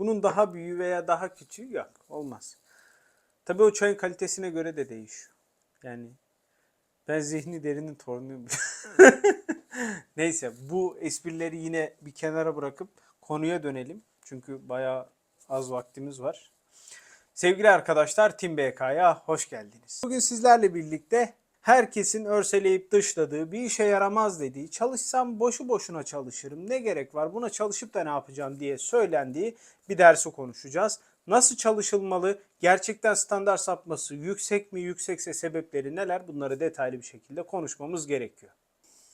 Bunun daha büyüğü veya daha küçüğü yok. Olmaz. Tabii o çayın kalitesine göre de değişiyor. Yani ben zihni derinin torunuyum. Neyse bu esprileri yine bir kenara bırakıp konuya dönelim. Çünkü bayağı az vaktimiz var. Sevgili arkadaşlar Tim BK'ya hoş geldiniz. Bugün sizlerle birlikte herkesin örseleyip dışladığı, bir işe yaramaz dediği, çalışsam boşu boşuna çalışırım, ne gerek var buna çalışıp da ne yapacağım diye söylendiği bir dersi konuşacağız. Nasıl çalışılmalı, gerçekten standart sapması yüksek mi, yüksekse sebepleri neler bunları detaylı bir şekilde konuşmamız gerekiyor.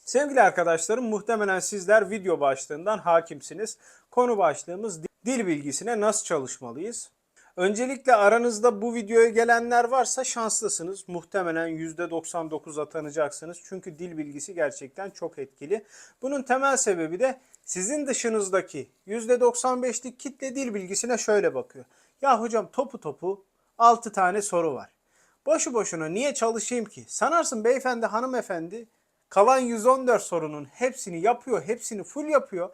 Sevgili arkadaşlarım muhtemelen sizler video başlığından hakimsiniz. Konu başlığımız dil bilgisine nasıl çalışmalıyız? Öncelikle aranızda bu videoya gelenler varsa şanslısınız. Muhtemelen %99 atanacaksınız. Çünkü dil bilgisi gerçekten çok etkili. Bunun temel sebebi de sizin dışınızdaki %95'lik kitle dil bilgisine şöyle bakıyor. Ya hocam topu topu 6 tane soru var. Boşu boşuna niye çalışayım ki? Sanarsın beyefendi hanımefendi kalan 114 sorunun hepsini yapıyor, hepsini full yapıyor.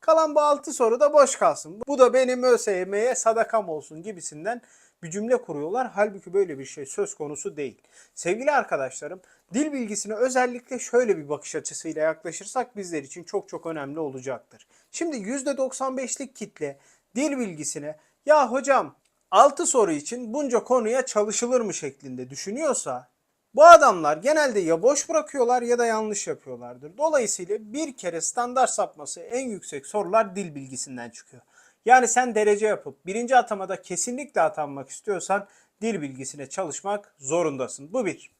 Kalan bu 6 soru da boş kalsın. Bu da benim ÖSYM'ye sadakam olsun gibisinden bir cümle kuruyorlar. Halbuki böyle bir şey söz konusu değil. Sevgili arkadaşlarım, dil bilgisine özellikle şöyle bir bakış açısıyla yaklaşırsak bizler için çok çok önemli olacaktır. Şimdi %95'lik kitle dil bilgisine ya hocam 6 soru için bunca konuya çalışılır mı şeklinde düşünüyorsa bu adamlar genelde ya boş bırakıyorlar ya da yanlış yapıyorlardır. Dolayısıyla bir kere standart sapması en yüksek sorular dil bilgisinden çıkıyor. Yani sen derece yapıp birinci atamada kesinlikle atanmak istiyorsan dil bilgisine çalışmak zorundasın. Bu bir.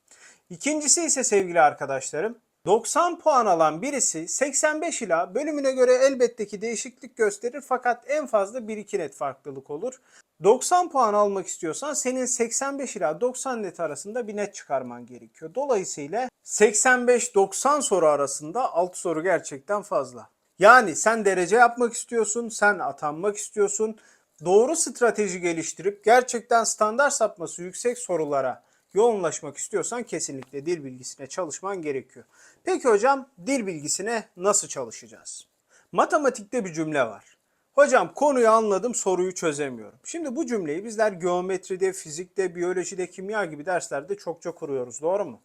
İkincisi ise sevgili arkadaşlarım 90 puan alan birisi 85 ila bölümüne göre elbette ki değişiklik gösterir fakat en fazla 1-2 net farklılık olur. 90 puan almak istiyorsan senin 85 ila 90 net arasında bir net çıkarman gerekiyor. Dolayısıyla 85-90 soru arasında 6 soru gerçekten fazla. Yani sen derece yapmak istiyorsun, sen atanmak istiyorsun. Doğru strateji geliştirip gerçekten standart sapması yüksek sorulara yoğunlaşmak istiyorsan kesinlikle dil bilgisine çalışman gerekiyor. Peki hocam dil bilgisine nasıl çalışacağız? Matematikte bir cümle var. Hocam konuyu anladım soruyu çözemiyorum. Şimdi bu cümleyi bizler geometride, fizikte, biyolojide, kimya gibi derslerde çokça kuruyoruz doğru mu?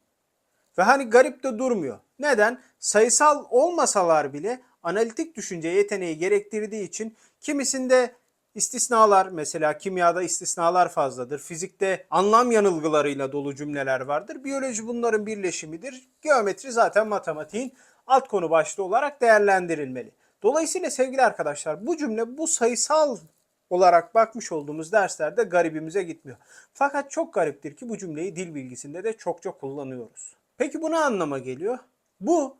Ve hani garip de durmuyor. Neden? Sayısal olmasalar bile analitik düşünce yeteneği gerektirdiği için kimisinde istisnalar mesela kimyada istisnalar fazladır. Fizikte anlam yanılgılarıyla dolu cümleler vardır. Biyoloji bunların birleşimidir. Geometri zaten matematiğin alt konu başlığı olarak değerlendirilmeli. Dolayısıyla sevgili arkadaşlar bu cümle bu sayısal olarak bakmış olduğumuz derslerde garibimize gitmiyor. Fakat çok gariptir ki bu cümleyi dil bilgisinde de çokça kullanıyoruz. Peki bu ne anlama geliyor? Bu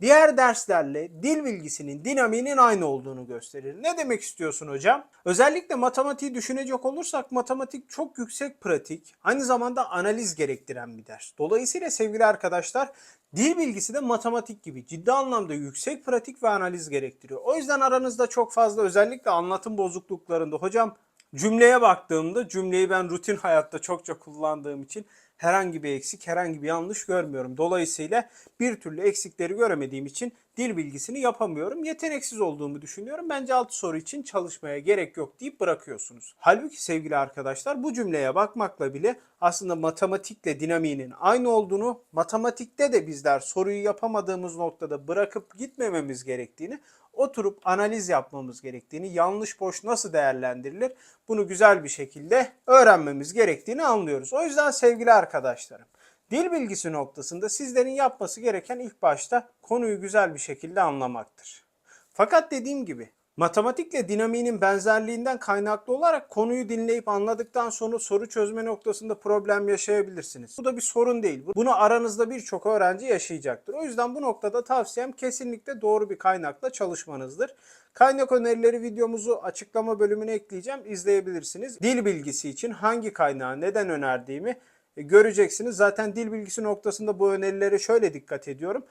diğer derslerle dil bilgisinin dinamiğinin aynı olduğunu gösterir. Ne demek istiyorsun hocam? Özellikle matematiği düşünecek olursak matematik çok yüksek pratik, aynı zamanda analiz gerektiren bir ders. Dolayısıyla sevgili arkadaşlar dil bilgisi de matematik gibi ciddi anlamda yüksek pratik ve analiz gerektiriyor. O yüzden aranızda çok fazla özellikle anlatım bozukluklarında hocam cümleye baktığımda cümleyi ben rutin hayatta çokça kullandığım için herhangi bir eksik, herhangi bir yanlış görmüyorum. Dolayısıyla bir türlü eksikleri göremediğim için dil bilgisini yapamıyorum. Yeteneksiz olduğumu düşünüyorum. Bence 6 soru için çalışmaya gerek yok deyip bırakıyorsunuz. Halbuki sevgili arkadaşlar bu cümleye bakmakla bile aslında matematikle dinamiğinin aynı olduğunu, matematikte de bizler soruyu yapamadığımız noktada bırakıp gitmememiz gerektiğini, oturup analiz yapmamız gerektiğini, yanlış boş nasıl değerlendirilir bunu güzel bir şekilde öğrenmemiz gerektiğini anlıyoruz. O yüzden sevgili arkadaşlarım, dil bilgisi noktasında sizlerin yapması gereken ilk başta konuyu güzel bir şekilde anlamaktır. Fakat dediğim gibi matematikle dinamiğinin benzerliğinden kaynaklı olarak konuyu dinleyip anladıktan sonra soru çözme noktasında problem yaşayabilirsiniz. Bu da bir sorun değil. Bunu aranızda birçok öğrenci yaşayacaktır. O yüzden bu noktada tavsiyem kesinlikle doğru bir kaynakla çalışmanızdır. Kaynak önerileri videomuzu açıklama bölümüne ekleyeceğim. İzleyebilirsiniz. Dil bilgisi için hangi kaynağı neden önerdiğimi göreceksiniz. Zaten dil bilgisi noktasında bu önerilere şöyle dikkat ediyorum.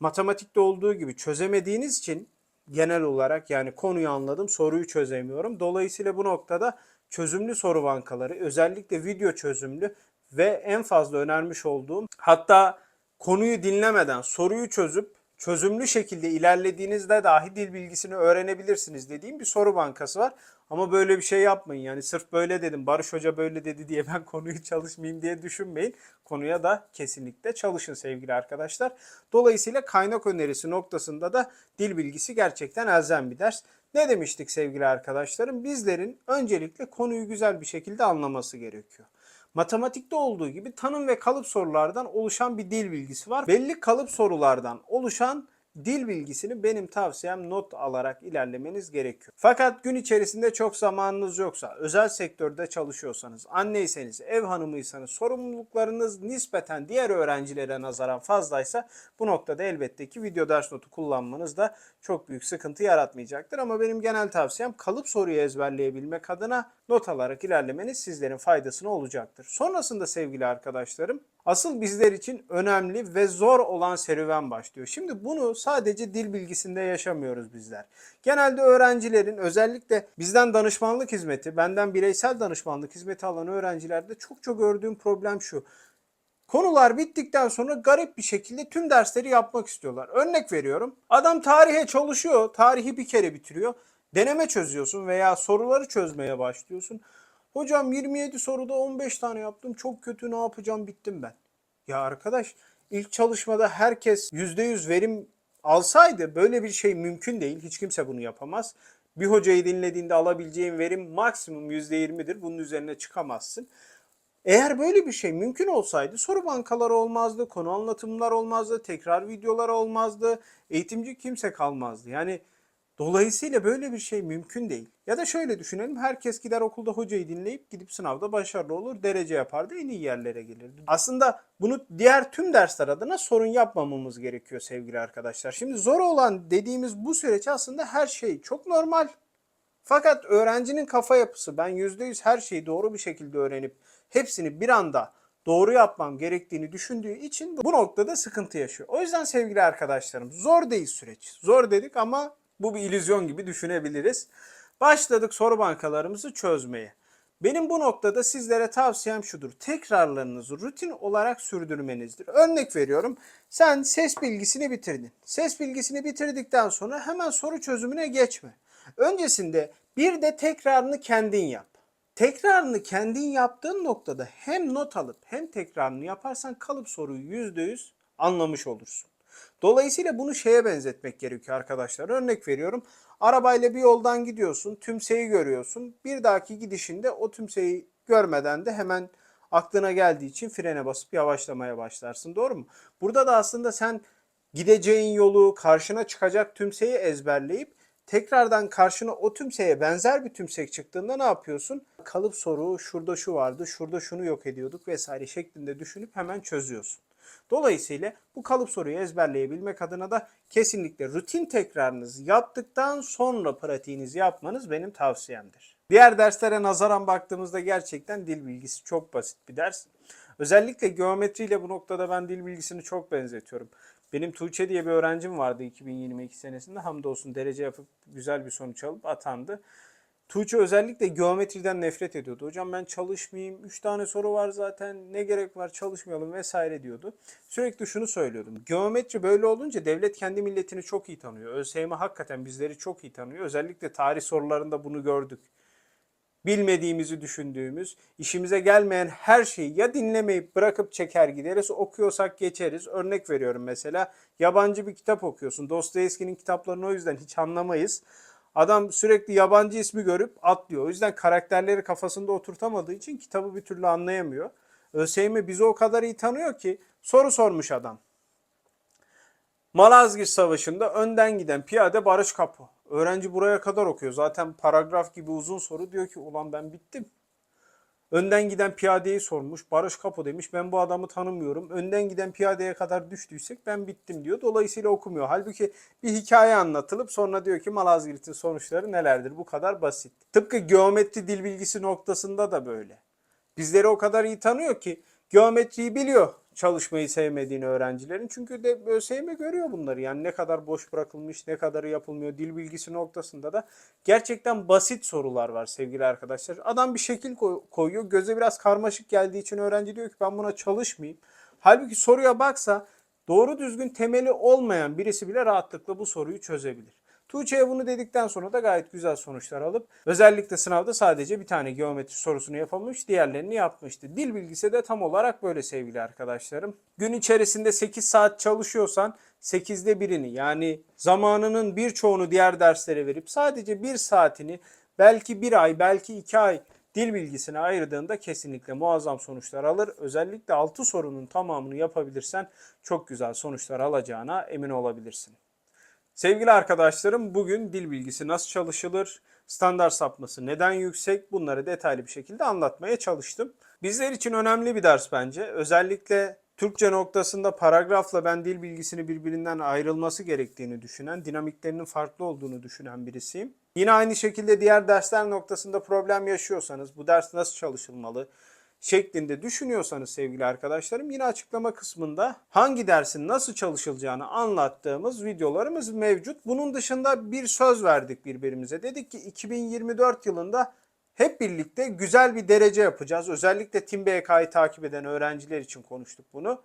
Matematikte olduğu gibi çözemediğiniz için genel olarak yani konuyu anladım soruyu çözemiyorum. Dolayısıyla bu noktada çözümlü soru bankaları özellikle video çözümlü ve en fazla önermiş olduğum hatta konuyu dinlemeden soruyu çözüp çözümlü şekilde ilerlediğinizde dahi dil bilgisini öğrenebilirsiniz dediğim bir soru bankası var. Ama böyle bir şey yapmayın. Yani sırf böyle dedim, Barış Hoca böyle dedi diye ben konuyu çalışmayayım diye düşünmeyin. Konuya da kesinlikle çalışın sevgili arkadaşlar. Dolayısıyla kaynak önerisi noktasında da dil bilgisi gerçekten elzem bir ders. Ne demiştik sevgili arkadaşlarım? Bizlerin öncelikle konuyu güzel bir şekilde anlaması gerekiyor. Matematikte olduğu gibi tanım ve kalıp sorulardan oluşan bir dil bilgisi var. Belli kalıp sorulardan oluşan dil bilgisini benim tavsiyem not alarak ilerlemeniz gerekiyor. Fakat gün içerisinde çok zamanınız yoksa, özel sektörde çalışıyorsanız, anneyseniz, ev hanımıysanız, sorumluluklarınız nispeten diğer öğrencilere nazaran fazlaysa bu noktada elbette ki video ders notu kullanmanız da çok büyük sıkıntı yaratmayacaktır. Ama benim genel tavsiyem kalıp soruyu ezberleyebilmek adına not alarak ilerlemeniz sizlerin faydasına olacaktır. Sonrasında sevgili arkadaşlarım asıl bizler için önemli ve zor olan serüven başlıyor. Şimdi bunu sadece dil bilgisinde yaşamıyoruz bizler. Genelde öğrencilerin özellikle bizden danışmanlık hizmeti, benden bireysel danışmanlık hizmeti alan öğrencilerde çok çok gördüğüm problem şu. Konular bittikten sonra garip bir şekilde tüm dersleri yapmak istiyorlar. Örnek veriyorum. Adam tarihe çalışıyor. Tarihi bir kere bitiriyor. Deneme çözüyorsun veya soruları çözmeye başlıyorsun. Hocam 27 soruda 15 tane yaptım. Çok kötü ne yapacağım bittim ben. Ya arkadaş ilk çalışmada herkes %100 verim alsaydı böyle bir şey mümkün değil. Hiç kimse bunu yapamaz. Bir hocayı dinlediğinde alabileceğin verim maksimum %20'dir. Bunun üzerine çıkamazsın. Eğer böyle bir şey mümkün olsaydı soru bankaları olmazdı, konu anlatımlar olmazdı, tekrar videolar olmazdı, eğitimci kimse kalmazdı. Yani dolayısıyla böyle bir şey mümkün değil. Ya da şöyle düşünelim herkes gider okulda hocayı dinleyip gidip sınavda başarılı olur, derece yapardı, en iyi yerlere gelirdi. Aslında bunu diğer tüm dersler adına sorun yapmamamız gerekiyor sevgili arkadaşlar. Şimdi zor olan dediğimiz bu süreç aslında her şey çok normal. Fakat öğrencinin kafa yapısı ben %100 her şeyi doğru bir şekilde öğrenip hepsini bir anda doğru yapmam gerektiğini düşündüğü için bu noktada sıkıntı yaşıyor. O yüzden sevgili arkadaşlarım zor değil süreç. Zor dedik ama bu bir illüzyon gibi düşünebiliriz. Başladık soru bankalarımızı çözmeye. Benim bu noktada sizlere tavsiyem şudur. Tekrarlarınızı rutin olarak sürdürmenizdir. Örnek veriyorum. Sen ses bilgisini bitirdin. Ses bilgisini bitirdikten sonra hemen soru çözümüne geçme. Öncesinde bir de tekrarını kendin yap. Tekrarını kendin yaptığın noktada hem not alıp hem tekrarını yaparsan kalıp soruyu %100 anlamış olursun. Dolayısıyla bunu şeye benzetmek gerekiyor arkadaşlar. Örnek veriyorum. Arabayla bir yoldan gidiyorsun, tümseyi görüyorsun. Bir dahaki gidişinde o tümseyi görmeden de hemen aklına geldiği için frene basıp yavaşlamaya başlarsın. Doğru mu? Burada da aslında sen gideceğin yolu, karşına çıkacak tümseyi ezberleyip tekrardan karşına o tümseye benzer bir tümsek çıktığında ne yapıyorsun? Kalıp soru şurada şu vardı, şurada şunu yok ediyorduk vesaire şeklinde düşünüp hemen çözüyorsun. Dolayısıyla bu kalıp soruyu ezberleyebilmek adına da kesinlikle rutin tekrarınızı yaptıktan sonra pratiğinizi yapmanız benim tavsiyemdir. Diğer derslere nazaran baktığımızda gerçekten dil bilgisi çok basit bir ders. Özellikle geometriyle bu noktada ben dil bilgisini çok benzetiyorum. Benim Tuğçe diye bir öğrencim vardı 2022 senesinde. Hamdolsun derece yapıp güzel bir sonuç alıp atandı. Tuğçe özellikle geometriden nefret ediyordu. Hocam ben çalışmayayım, 3 tane soru var zaten ne gerek var çalışmayalım vesaire diyordu. Sürekli şunu söylüyordum. Geometri böyle olunca devlet kendi milletini çok iyi tanıyor. ÖSYM hakikaten bizleri çok iyi tanıyor. Özellikle tarih sorularında bunu gördük. Bilmediğimizi düşündüğümüz, işimize gelmeyen her şeyi ya dinlemeyip bırakıp çeker gideriz, okuyorsak geçeriz. Örnek veriyorum mesela yabancı bir kitap okuyorsun. Dostoyevski'nin kitaplarını o yüzden hiç anlamayız. Adam sürekli yabancı ismi görüp atlıyor. O yüzden karakterleri kafasında oturtamadığı için kitabı bir türlü anlayamıyor. ÖSYM bizi o kadar iyi tanıyor ki soru sormuş adam. Malazgirt Savaşı'nda önden giden piyade Barış Kapı. Öğrenci buraya kadar okuyor. Zaten paragraf gibi uzun soru diyor ki ulan ben bittim. Önden giden piyadeyi sormuş. Barış Kapo demiş ben bu adamı tanımıyorum. Önden giden piyadeye kadar düştüysek ben bittim diyor. Dolayısıyla okumuyor. Halbuki bir hikaye anlatılıp sonra diyor ki Malazgirt'in sonuçları nelerdir? Bu kadar basit. Tıpkı geometri dil bilgisi noktasında da böyle. Bizleri o kadar iyi tanıyor ki geometriyi biliyor çalışmayı sevmediğini öğrencilerin. Çünkü de ÖSYM görüyor bunları. Yani ne kadar boş bırakılmış, ne kadarı yapılmıyor. Dil bilgisi noktasında da gerçekten basit sorular var sevgili arkadaşlar. Adam bir şekil koy- koyuyor. Göze biraz karmaşık geldiği için öğrenci diyor ki ben buna çalışmayayım. Halbuki soruya baksa doğru düzgün temeli olmayan birisi bile rahatlıkla bu soruyu çözebilir. Tuğçe'ye bunu dedikten sonra da gayet güzel sonuçlar alıp özellikle sınavda sadece bir tane geometri sorusunu yapamamış, diğerlerini yapmıştı. Dil bilgisi de tam olarak böyle sevgili arkadaşlarım. Gün içerisinde 8 saat çalışıyorsan 8'de birini yani zamanının birçoğunu diğer derslere verip sadece bir saatini belki bir ay belki iki ay dil bilgisine ayırdığında kesinlikle muazzam sonuçlar alır. Özellikle 6 sorunun tamamını yapabilirsen çok güzel sonuçlar alacağına emin olabilirsin. Sevgili arkadaşlarım bugün dil bilgisi nasıl çalışılır, standart sapması neden yüksek bunları detaylı bir şekilde anlatmaya çalıştım. Bizler için önemli bir ders bence. Özellikle Türkçe noktasında paragrafla ben dil bilgisini birbirinden ayrılması gerektiğini düşünen, dinamiklerinin farklı olduğunu düşünen birisiyim. Yine aynı şekilde diğer dersler noktasında problem yaşıyorsanız, bu ders nasıl çalışılmalı, şeklinde düşünüyorsanız sevgili arkadaşlarım yine açıklama kısmında hangi dersin nasıl çalışılacağını anlattığımız videolarımız mevcut. Bunun dışında bir söz verdik birbirimize. Dedik ki 2024 yılında hep birlikte güzel bir derece yapacağız. Özellikle Tim BK'yı takip eden öğrenciler için konuştuk bunu.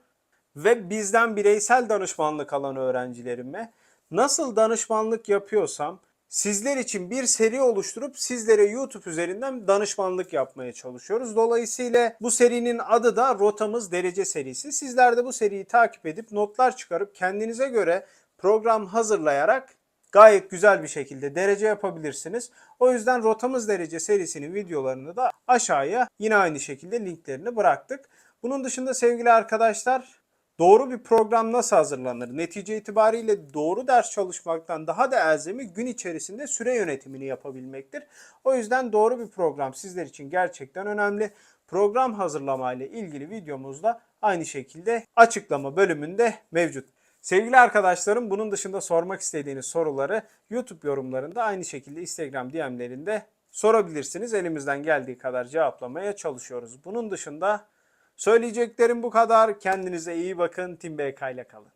Ve bizden bireysel danışmanlık alan öğrencilerime nasıl danışmanlık yapıyorsam sizler için bir seri oluşturup sizlere YouTube üzerinden danışmanlık yapmaya çalışıyoruz. Dolayısıyla bu serinin adı da Rotamız Derece serisi. Sizler de bu seriyi takip edip notlar çıkarıp kendinize göre program hazırlayarak gayet güzel bir şekilde derece yapabilirsiniz. O yüzden Rotamız Derece serisinin videolarını da aşağıya yine aynı şekilde linklerini bıraktık. Bunun dışında sevgili arkadaşlar Doğru bir program nasıl hazırlanır? Netice itibariyle doğru ders çalışmaktan daha da elzemi gün içerisinde süre yönetimini yapabilmektir. O yüzden doğru bir program sizler için gerçekten önemli. Program hazırlama ile ilgili videomuzda aynı şekilde açıklama bölümünde mevcut. Sevgili arkadaşlarım bunun dışında sormak istediğiniz soruları YouTube yorumlarında aynı şekilde Instagram DM'lerinde sorabilirsiniz. Elimizden geldiği kadar cevaplamaya çalışıyoruz. Bunun dışında Söyleyeceklerim bu kadar. Kendinize iyi bakın. Tim BK ile kalın.